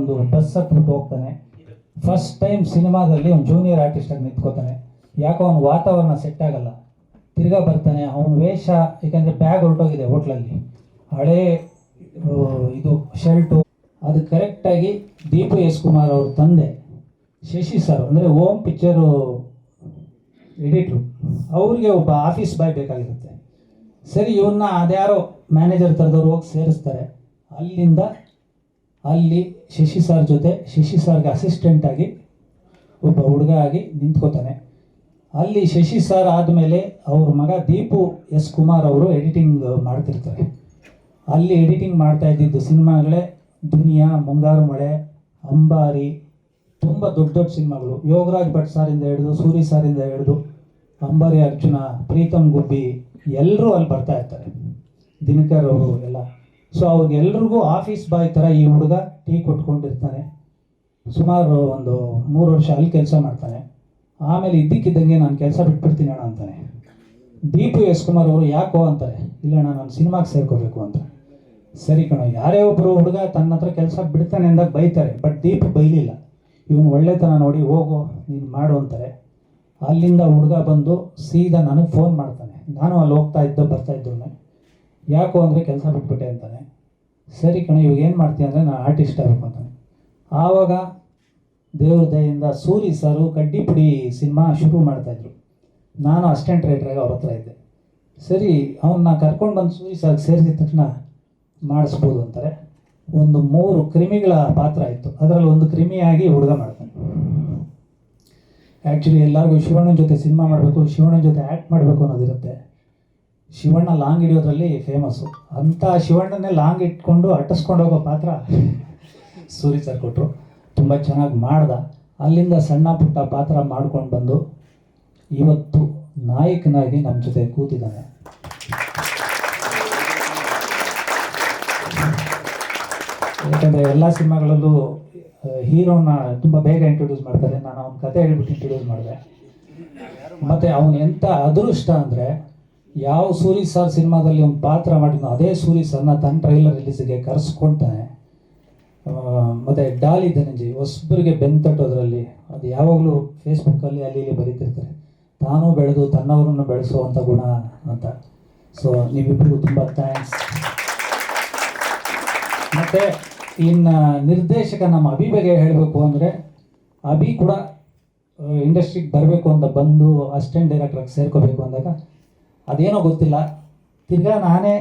ಒಂದು ಬಸ್ ಹತ್ಬಿಟ್ಟು ಹೋಗ್ತಾನೆ. First time ಸಿನಿಮಾದಲ್ಲಿ ಒಂದು ಜೂನಿಯರ್ ಆರ್ಟಿಸ್ಟ್ ಆಗಿ ನಿಂತ್ಕೋತಾನೆ. ಯಾಕೋ ಅವ್ನ ವಾತಾವರಣ ಸೆಟ್ ಆಗಲ್ಲ. ತಿರ್ಗಾ ಬರ್ತಾನೆ, ಅವನ ವೇಷ ಯಾಕಂದರೆ ಬ್ಯಾಗ್ ಹೊರಟೋಗಿದೆ ಹೋಟ್ಲಲ್ಲಿ ಹಳೇ ಇದು ಶರ್ಟು ಅದು ಕರೆಕ್ಟಾಗಿ ದೀಪು ಎಸ್ ಕುಮಾರ್ ಅವ್ರ ತಂದೆ, ಶಶಿ ಸರ್ ಅಂದರೆ ಓಮ್ ಪಿಕ್ಚರು ಎಡಿಟ್ರು ಅವ್ರಿಗೆ ಒಬ್ಬ ಆಫೀಸ್ ಬಾಯ್ ಬೇಕಾಗಿರುತ್ತೆ. ಸರಿ ಇವನ್ನ ಅದ್ಯಾರೋ ಮ್ಯಾನೇಜರ್ ಥರದವ್ರು ಹೋಗಿ ಸೇರಿಸ್ತಾರೆ. ಅಲ್ಲಿಂದ ಅಲ್ಲಿ ಶಶಿ ಸರ್ ಜೊತೆ, ಶಶಿ ಸರ್ಗೆ ಅಸಿಸ್ಟೆಂಟ್ ಆಗಿ ಒಬ್ಬ ಹುಡುಗ ಆಗಿ ನಿಂತ್ಕೋತಾನೆ. ಅಲ್ಲಿ ಶಶಿ ಸರ್ ಆದಮೇಲೆ ಅವ್ರ ಮಗ ದೀಪು ಎಸ್ ಕುಮಾರ್ ಅವರು ಎಡಿಟಿಂಗ್ ಮಾಡ್ತಿರ್ತಾರೆ. ಅಲ್ಲಿ ಎಡಿಟಿಂಗ್ ಮಾಡ್ತಾ ಇದ್ದಿದ್ದು ಸಿನಿಮಾಗಳೇ ದುನಿಯಾ, ಮುಂಗಾರು ಮಳೆ, ಅಂಬಾರಿ, ತುಂಬ ದೊಡ್ಡ ದೊಡ್ಡ ಸಿನಿಮಾಗಳು. ಯೋಗರಾಜ್ ಭಟ್ ಸಾರಿಂದ ಹಿಡಿದು, ಸೂರಿ ಸಾರಿಂದ ಹಿಡಿದು, ಅಂಬಾರಿ ಅರ್ಜುನ, ಪ್ರೀತಮ್ ಗುಬ್ಬಿ ಎಲ್ಲರೂ ಅಲ್ಲಿ ಬರ್ತಾ ಇರ್ತಾರೆ. ದಿನಕರ್ ಅವರು ಎಲ್ಲ. ಸೊ ಅವ್ರಿಗೆಲ್ರಿಗೂ ಆಫೀಸ್ ಬಾಯ್ ಥರ ಈ ಹುಡುಗ ಟೀ ಕೊಟ್ಕೊಂಡಿರ್ತಾನೆ. ಸುಮಾರು ಒಂದು ಮೂರು ವರ್ಷ ಅಲ್ಲಿ ಕೆಲಸ ಮಾಡ್ತಾನೆ. ಆಮೇಲೆ ಇದ್ದಕ್ಕಿದ್ದಂಗೆ ನಾನು ಕೆಲಸ ಬಿಟ್ಬಿಡ್ತೀನಿ ಅಣ್ಣ ಅಂತಾನೆ. ದೀಪು ಎಸ್ ಕುಮಾರ್ ಅವರು ಯಾಕೋ ಅಂತಾರೆ, ಇಲ್ಲ ಅಣ್ಣ, ನಾನು ಸಿನಿಮಾಗೆ ಸೇರ್ಕೋಬೇಕು ಅಂತ. ಸರಿ ಕಣ, ಯಾರೇ ಒಬ್ಬರು ಹುಡುಗ ತನ್ನ ಹತ್ರ ಕೆಲಸ ಬಿಡ್ತಾನೆ ಅಂದಾಗ ಬೈತಾರೆ, ಬಟ್ ದೀಪ್ ಬೈಲಿಲ್ಲ. ಇವನು ಒಳ್ಳೆತನ ನೋಡಿ ಹೋಗು, ನೀನು ಮಾಡು ಅಂತಾರೆ. ಅಲ್ಲಿಂದ ಹುಡುಗ ಬಂದು ಸೀದಾ ನನಗೆ ಫೋನ್ ಮಾಡ್ತಾನೆ. ನಾನು ಅಲ್ಲಿ ಹೋಗ್ತಾ ಇದ್ದ, ಬರ್ತಾ ಇದ್ದವನೇ. ಯಾಕೋ ಅಂದರೆ ಕೆಲಸ ಬಿಟ್ಬಿಟ್ಟೆ ಅಂತಾನೆ. ಸರಿ ಕಣ, ಇವಾಗ ಏನು ಮಾಡ್ತೀನಿ ಅಂದರೆ ನಾನು ಆರ್ಟಿಸ್ಟ್ ಆಗಬೇಕು ಅಂತಾನೆ. ಆವಾಗ ದೇವ್ರ ದಯಿಂದ ಸೂರಿ ಸರು, ಕಡ್ಡಿಪುಡಿ ಸಿನಿಮಾ ಶುರು ಮಾಡ್ತಾಯಿದ್ರು ನಾನು ಅಸಿಸ್ಟೆಂಟ್ ರೈಟ್ರಾಗಿ ಅವ್ರ ಹತ್ರ ಇದ್ದೆ. ಸರಿ ಅವನ್ನ ಕರ್ಕೊಂಡು ಬಂದು ಸೂರಿ ಸರ್ ಸೇರಿಸಿದ ತಕ್ಷಣ ಮಾಡಿಸ್ಬೋದು ಅಂತಾರೆ. ಒಂದು ಮೂರು ಕ್ರಿಮಿಗಳ ಪಾತ್ರ ಇತ್ತು ಅದರಲ್ಲಿ ಒಂದು ಕ್ರಿಮಿಯಾಗಿ ಹುಡುಗ ಮಾಡ್ತಾನೆ. ಆ್ಯಕ್ಚುಲಿ ಎಲ್ಲರಿಗೂ ಶಿವಣ್ಣನ ಜೊತೆ ಸಿನಿಮಾ ಮಾಡಬೇಕು, ಶಿವಣ್ಣನ ಜೊತೆ ಆ್ಯಕ್ಟ್ ಮಾಡಬೇಕು ಅನ್ನೋದಿರುತ್ತೆ. ಶಿವಣ್ಣ ಲಾಂಗ್ ಹಿಡಿಯೋದ್ರಲ್ಲಿ ಫೇಮಸ್ಸು ಅಂಥ ಶಿವಣ್ಣನೇ ಲಾಂಗ್ ಇಟ್ಕೊಂಡು ಅಟ್ಟಿಸ್ಕೊಂಡು ಹೋಗೋ ಪಾತ್ರ ಸೂರಿ ಸರ್ ಕೊಟ್ಟರು ತುಂಬ ಚೆನ್ನಾಗಿ ಮಾಡ್ದ. ಅಲ್ಲಿಂದ ಸಣ್ಣ ಪುಟ್ಟ ಪಾತ್ರ ಮಾಡ್ಕೊಂಡು ಬಂದು ಇವತ್ತು ನಾಯಕನಾಗಿ ನಮ್ಮ ಜೊತೆ ಕೂತಿದ್ದಾನೆ. ಯಾಕಂದರೆ ಎಲ್ಲ ಸಿನಿಮಾಗಳಲ್ಲೂ ಹೀರೋನ ತುಂಬ ಬೇಗ ಇಂಟ್ರೊಡ್ಯೂಸ್ ಮಾಡ್ತಾರೆ. ನಾನು ಅವನ ಕತೆ ಹೇಳ್ಬಿಟ್ಟು ಇಂಟ್ರೊಡ್ಯೂಸ್ ಮಾಡಿದೆ. ಮತ್ತು ಅವನು ಎಂಥ ಅದೃಷ್ಟ ಅಂದರೆ ಯಾವ ಸೂರಿ ಸರ್ ಸಿನಿಮಾದಲ್ಲಿ ಒಂದು ಪಾತ್ರ ಮಾಡಿದ್ನೋ ಅದೇ ಸೂರಿ ಸರ್ನ ತನ್ನ ಟ್ರೈಲರ್ ರಿಲೀಸಿಗೆ ಕರೆಸ್ಕೊಳ್ತಾನೆ ಮತ್ತು ಡಾಲಿ ಧನಂಜಯ್ ಬೆನ್ ಬೆಂತಟ್ಟೋದ್ರಲ್ಲಿ ಅದು ಯಾವಾಗಲೂ ಫೇಸ್ಬುಕ್ಕಲ್ಲಿ ಅಲ್ಲಿ ಇಲ್ಲಿ ಬರೀತಿರ್ತಾರೆ. ತಾನು ಬೆಳೆದು ತನ್ನವರನ್ನು ಬೆಳೆಸುವಂಥ ಗುಣ ಅಂತ. ಸೊ ನೀವಿಬ್ಬರಿಗೂ ತುಂಬ ಥ್ಯಾಂಕ್ಸ್ ಮತ್ತು ಇನ್ನು ನಿರ್ದೇಶಕ ನಮ್ಮ ಅಭಿ ಬಗ್ಗೆ ಹೇಳಬೇಕು ಅಂದರೆ, ಅಭಿ ಕೂಡ ಇಂಡಸ್ಟ್ರಿಗೆ ಬರಬೇಕು ಅಂತ ಬಂದು ಅಸಿಸ್ಟೆಂಟ್ ಡೈರೆಕ್ಟ್ರಾಗಿ ಸೇರ್ಕೋಬೇಕು ಅಂದಾಗ ಅದೇನೋ ಗೊತ್ತಿಲ್ಲ. ತಿರ್ಗಾ ನಾನೇ